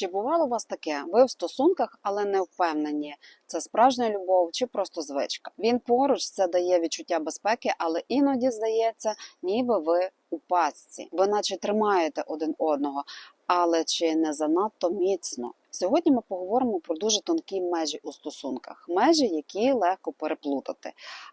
Чи бувало у вас таке? Ви в стосунках, але не впевнені, це справжня любов чи просто звичка. Він поруч це дає відчуття безпеки, але іноді здається, ніби ви у пастці. Ви наче тримаєте один одного, але чи не занадто міцно? Сьогодні ми поговоримо про дуже тонкі межі у стосунках, межі, які легко переплутати.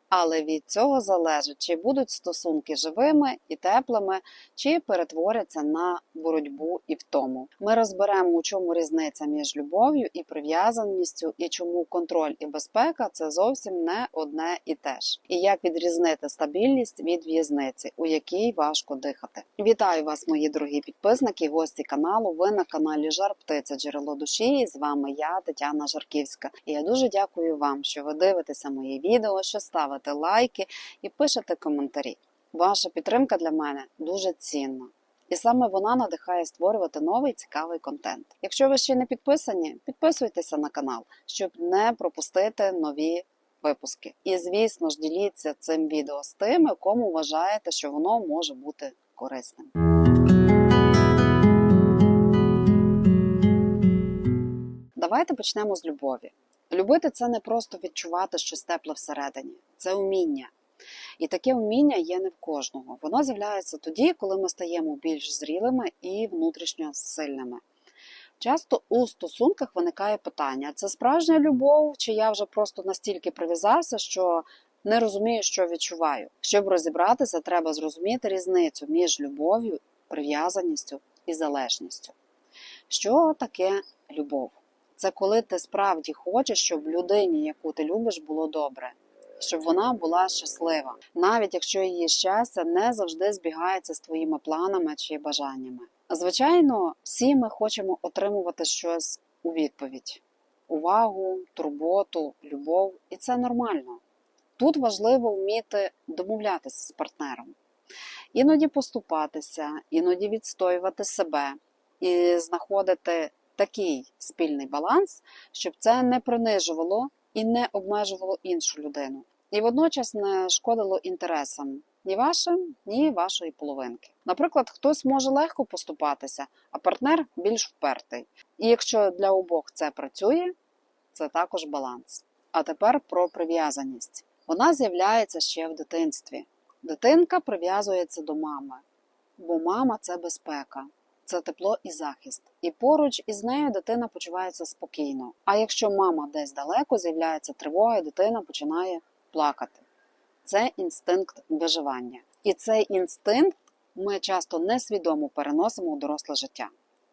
Але від цього залежить, чи будуть стосунки живими і теплими, чи перетворяться на боротьбу і втому. Ми розберемо, у чому різниця між любов'ю і прив'язаністю, і чому контроль і безпека це зовсім не одне і те ж. І як відрізнити стабільність від в'язниці, у якій важко дихати. Вітаю вас, мої дорогі підписники, гості каналу. Ви на каналі Жар Птиця Джерело душі. І з вами я, Тетяна Жарківська. І я дуже дякую вам, що ви дивитеся мої відео, що ставите лайки і пишете коментарі. Ваша підтримка для мене дуже цінна. І саме вона надихає створювати новий цікавий контент. Якщо ви ще не підписані, підписуйтеся на канал, щоб не пропустити нові випуски. І, звісно ж, діліться цим відео з тими, кому вважаєте, що воно може бути корисним. Давайте почнемо з любові. Любити це не просто відчувати щось тепле всередині, це уміння. І таке вміння є не в кожного. Воно з'являється тоді, коли ми стаємо більш зрілими і внутрішньо сильними. Часто у стосунках виникає питання: це справжня любов, чи я вже просто настільки прив'язався, що не розумію, що відчуваю. Щоб розібратися, треба зрозуміти різницю між любов'ю, прив'язаністю і залежністю. Що таке любов? Це коли ти справді хочеш, щоб людині, яку ти любиш, було добре, щоб вона була щаслива, навіть якщо її щастя не завжди збігається з твоїми планами чи бажаннями. Звичайно, всі ми хочемо отримувати щось у відповідь: увагу, турботу, любов, і це нормально. Тут важливо вміти домовлятися з партнером, іноді поступатися, іноді відстоювати себе і знаходити такий спільний баланс, щоб це не принижувало і не обмежувало іншу людину, і водночас не шкодило інтересам ні вашим, ні вашої половинки. Наприклад, хтось може легко поступатися, а партнер більш впертий. І якщо для обох це працює, це також баланс. А тепер про прив'язаність. Вона з'являється ще в дитинстві. Дитинка прив'язується до мами, бо мама це безпека це тепло і захист. І поруч із нею дитина почувається спокійно. А якщо мама десь далеко, з'являється тривога, і дитина починає плакати. Це інстинкт виживання. І цей інстинкт ми часто несвідомо переносимо у доросле життя.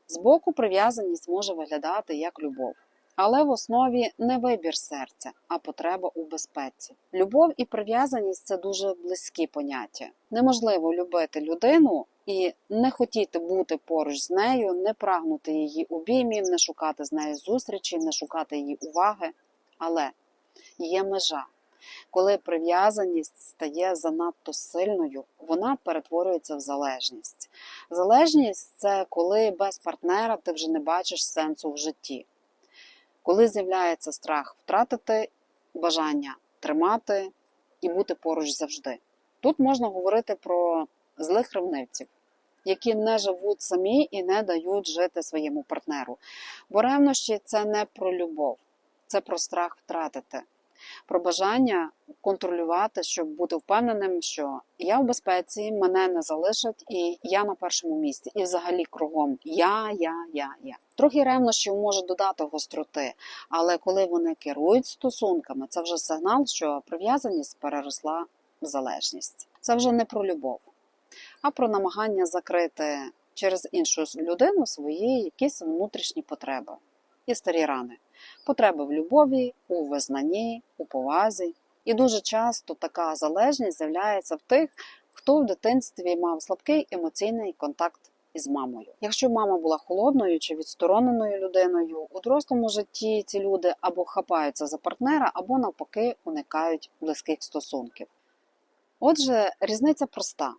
Збоку прив'язаність може виглядати як любов. Але в основі не вибір серця, а потреба у безпеці. Любов і прив'язаність це дуже близькі поняття. Неможливо любити людину і не хотіти бути поруч з нею, не прагнути її обіймів, не шукати з нею зустрічі, не шукати її уваги. Але є межа. Коли прив'язаність стає занадто сильною, вона перетворюється в залежність. Залежність це коли без партнера ти вже не бачиш сенсу в житті. Коли з'являється страх втратити бажання тримати і бути поруч завжди. Тут можна говорити про злих ревнивців, які не живуть самі і не дають жити своєму партнеру. Бо ревнощі це не про любов, це про страх втратити, про бажання контролювати, щоб бути впевненим, що я в безпеці, мене не залишать, і я на першому місці. І взагалі кругом я, я, я, я. Трохи ревнощів може додати гостроти, але коли вони керують стосунками, це вже сигнал, що прив'язаність переросла в залежність. Це вже не про любов, а про намагання закрити через іншу людину свої якісь внутрішні потреби і старі рани. Потреби в любові, у визнанні, у повазі. І дуже часто така залежність з'являється в тих, хто в дитинстві мав слабкий емоційний контакт із мамою. Якщо мама була холодною чи відстороненою людиною, у дорослому житті ці люди або хапаються за партнера, або навпаки уникають близьких стосунків. Отже, різниця проста: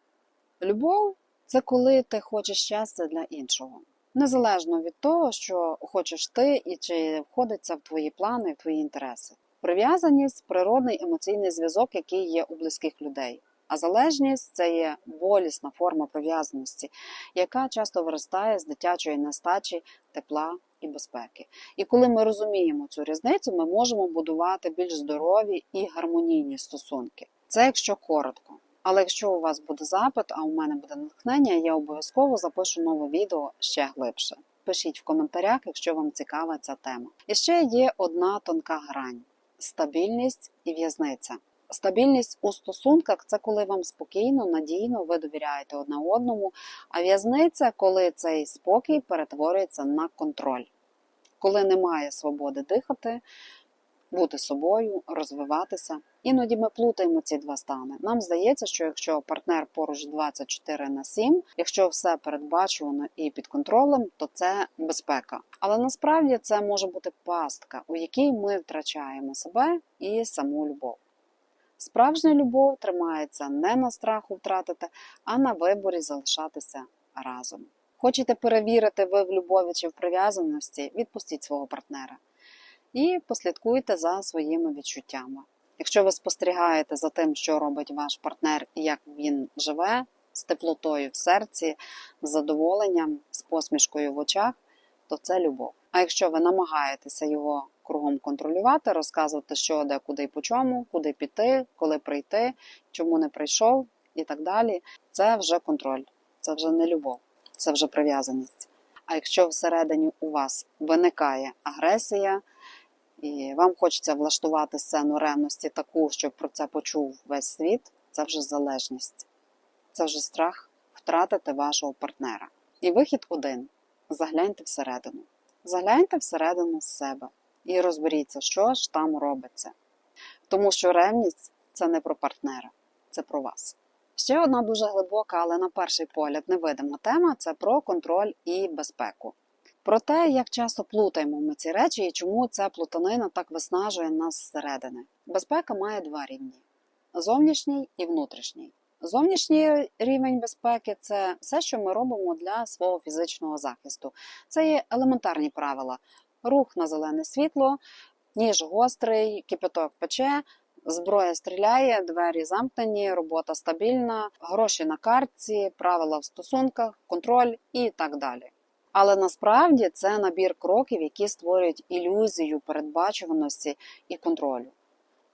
любов це коли ти хочеш щастя для іншого. Незалежно від того, що хочеш ти і чи входить це в твої плани, в твої інтереси. Прив'язаність природний емоційний зв'язок, який є у близьких людей. А залежність це є болісна форма прив'язаності, яка часто виростає з дитячої нестачі тепла і безпеки. І коли ми розуміємо цю різницю, ми можемо будувати більш здорові і гармонійні стосунки. Це якщо коротко. Але якщо у вас буде запит, а у мене буде натхнення, я обов'язково запишу нове відео ще глибше. Пишіть в коментарях, якщо вам цікава ця тема. І ще є одна тонка грань стабільність і в'язниця. Стабільність у стосунках це коли вам спокійно, надійно, ви довіряєте одне одному, а в'язниця, коли цей спокій перетворюється на контроль, коли немає свободи дихати, бути собою, розвиватися. Іноді ми плутаємо ці два стани. Нам здається, що якщо партнер поруч 24 на 7, якщо все передбачувано і під контролем, то це безпека. Але насправді це може бути пастка, у якій ми втрачаємо себе і саму любов. Справжня любов тримається не на страху втратити, а на виборі залишатися разом. Хочете перевірити, ви в любові чи в прив'язаності, відпустіть свого партнера і послідкуйте за своїми відчуттями. Якщо ви спостерігаєте за тим, що робить ваш партнер і як він живе, з теплотою в серці, з задоволенням, з посмішкою в очах, то це любов. А якщо ви намагаєтеся його кругом контролювати, розказувати, що де, куди і по чому, куди піти, коли прийти, чому не прийшов і так далі, це вже контроль, це вже не любов, це вже прив'язаність. А якщо всередині у вас виникає агресія, і вам хочеться влаштувати сцену ревності таку, щоб про це почув весь світ, це вже залежність, це вже страх втратити вашого партнера. І вихід один: загляньте всередину. Загляньте всередину з себе і розберіться, що ж там робиться. Тому що ревність це не про партнера, це про вас. Ще одна дуже глибока, але на перший погляд невидима тема це про контроль і безпеку. Про те, як часто плутаємо ми ці речі і чому ця плутанина так виснажує нас зсередини. Безпека має два рівні: зовнішній і внутрішній. Зовнішній рівень безпеки це все, що ми робимо для свого фізичного захисту. Це є елементарні правила: рух на зелене світло, ніж гострий, кипяток пече, зброя стріляє, двері замкнені, робота стабільна, гроші на картці, правила в стосунках, контроль і так далі. Але насправді це набір кроків, які створюють ілюзію передбачуваності і контролю.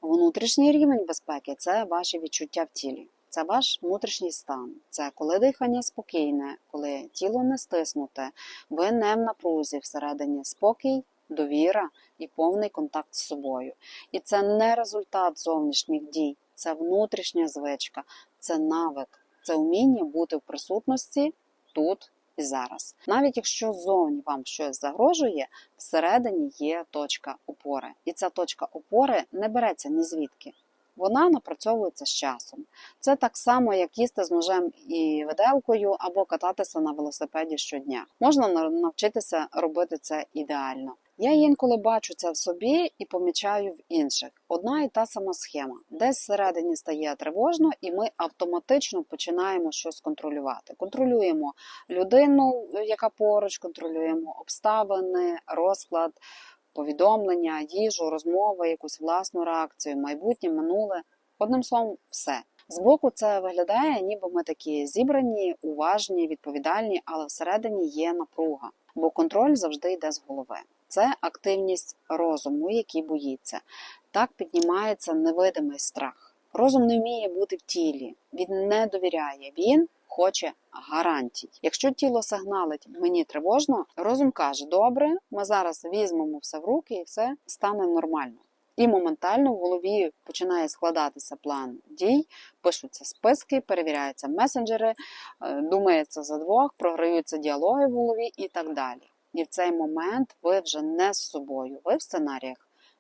Внутрішній рівень безпеки це ваші відчуття в тілі, це ваш внутрішній стан, це коли дихання спокійне, коли тіло не стиснуте, ви не в напрузі всередині спокій, довіра і повний контакт з собою. І це не результат зовнішніх дій, це внутрішня звичка, це навик, це вміння бути в присутності тут і зараз. Навіть якщо зовні вам щось загрожує, всередині є точка опори. І ця точка опори не береться ні звідки. Вона напрацьовується з часом. Це так само, як їсти з ножем і виделкою або кататися на велосипеді щодня. Можна навчитися робити це ідеально. Я інколи бачу це в собі і помічаю в інших. Одна і та сама схема. Десь всередині стає тривожно, і ми автоматично починаємо щось контролювати. Контролюємо людину, яка поруч, контролюємо обставини, розклад, повідомлення, їжу, розмови, якусь власну реакцію, майбутнє, минуле. Одним словом, все. Збоку це виглядає, ніби ми такі зібрані, уважні, відповідальні, але всередині є напруга, бо контроль завжди йде з голови. Це активність розуму, який боїться. Так піднімається невидимий страх. Розум не вміє бути в тілі, він не довіряє, він хоче гарантій. Якщо тіло сигналить мені тривожно, розум каже: добре, ми зараз візьмемо все в руки і все стане нормально. І моментально в голові починає складатися план дій, пишуться списки, перевіряються месенджери, е, думається за двох, програються діалоги в голові і так далі. І в цей момент ви вже не з собою, ви в сценаріях,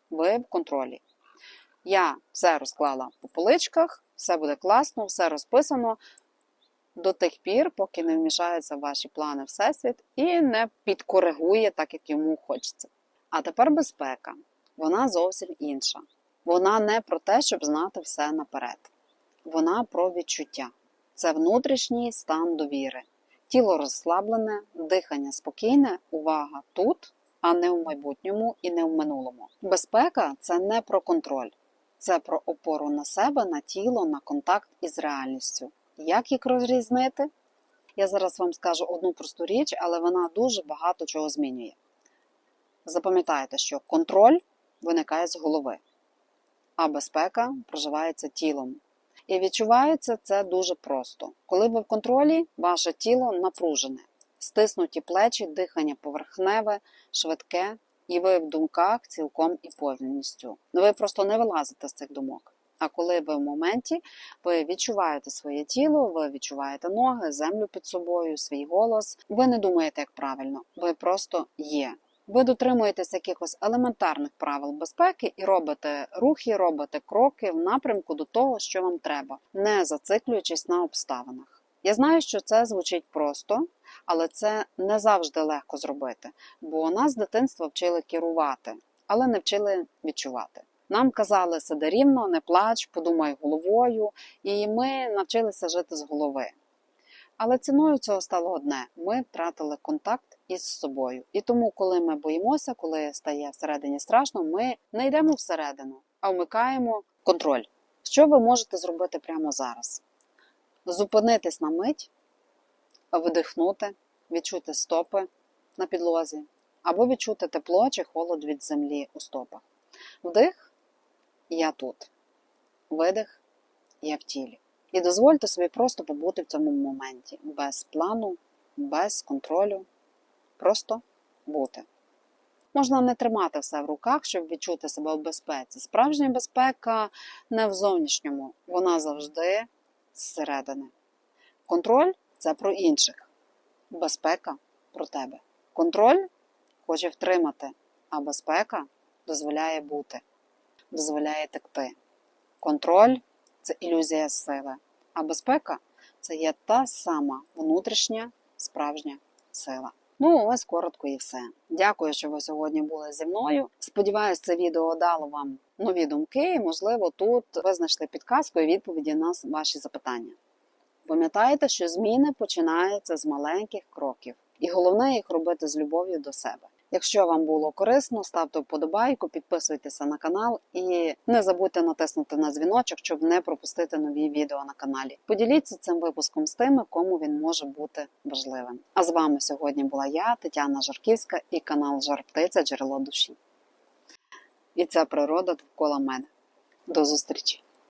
ви в контролі. Я все розклала по поличках, все буде класно, все розписано до тих пір, поки не вмішається в ваші плани Всесвіт і не підкоригує так, як йому хочеться. А тепер безпека. Вона зовсім інша. Вона не про те, щоб знати все наперед. Вона про відчуття. Це внутрішній стан довіри. Тіло розслаблене, дихання спокійне, увага тут, а не в майбутньому і не в минулому. Безпека це не про контроль, це про опору на себе, на тіло, на контакт із реальністю. Як їх розрізнити? Я зараз вам скажу одну просту річ, але вона дуже багато чого змінює. Запам'ятайте, що контроль виникає з голови, а безпека проживається тілом. І відчувається це дуже просто. Коли ви в контролі, ваше тіло напружене, стиснуті плечі, дихання поверхневе, швидке, і ви в думках цілком і повністю. Ну ви просто не вилазите з цих думок. А коли ви в моменті, ви відчуваєте своє тіло, ви відчуваєте ноги, землю під собою, свій голос. Ви не думаєте, як правильно, ви просто є. Ви дотримуєтесь якихось елементарних правил безпеки і робите рухи, робите кроки в напрямку до того, що вам треба, не зациклюючись на обставинах. Я знаю, що це звучить просто, але це не завжди легко зробити, бо нас з дитинства вчили керувати, але не вчили відчувати. Нам казали сиди рівно, не плач, подумай головою, і ми навчилися жити з голови. Але ціною цього стало одне: ми втратили контакт із собою. І тому, коли ми боїмося, коли стає всередині страшно, ми не йдемо всередину, а вмикаємо контроль. Що ви можете зробити прямо зараз? Зупинитись на мить, вдихнути, відчути стопи на підлозі, або відчути тепло чи холод від землі у стопах. Вдих, я тут. Видих, я в тілі. І дозвольте собі просто побути в цьому моменті, без плану, без контролю, просто бути. Можна не тримати все в руках, щоб відчути себе в безпеці. Справжня безпека не в зовнішньому, вона завжди зсередини. Контроль це про інших, безпека про тебе. Контроль хоче втримати, а безпека дозволяє бути, дозволяє текти. Контроль це ілюзія сили, а безпека це є та сама внутрішня справжня сила. Ну, ось коротко і все. Дякую, що ви сьогодні були зі мною. Сподіваюсь, це відео дало вам нові думки, і, можливо, тут ви знайшли підказку і відповіді на ваші запитання. Пам'ятайте, що зміни починаються з маленьких кроків, і головне їх робити з любов'ю до себе. Якщо вам було корисно, ставте вподобайку, підписуйтеся на канал і не забудьте натиснути на дзвіночок, щоб не пропустити нові відео на каналі. Поділіться цим випуском з тими, кому він може бути важливим. А з вами сьогодні була я, Тетяна Жарківська, і канал Жар Птиця Джерело душі. І ця природа довкола мене. До зустрічі!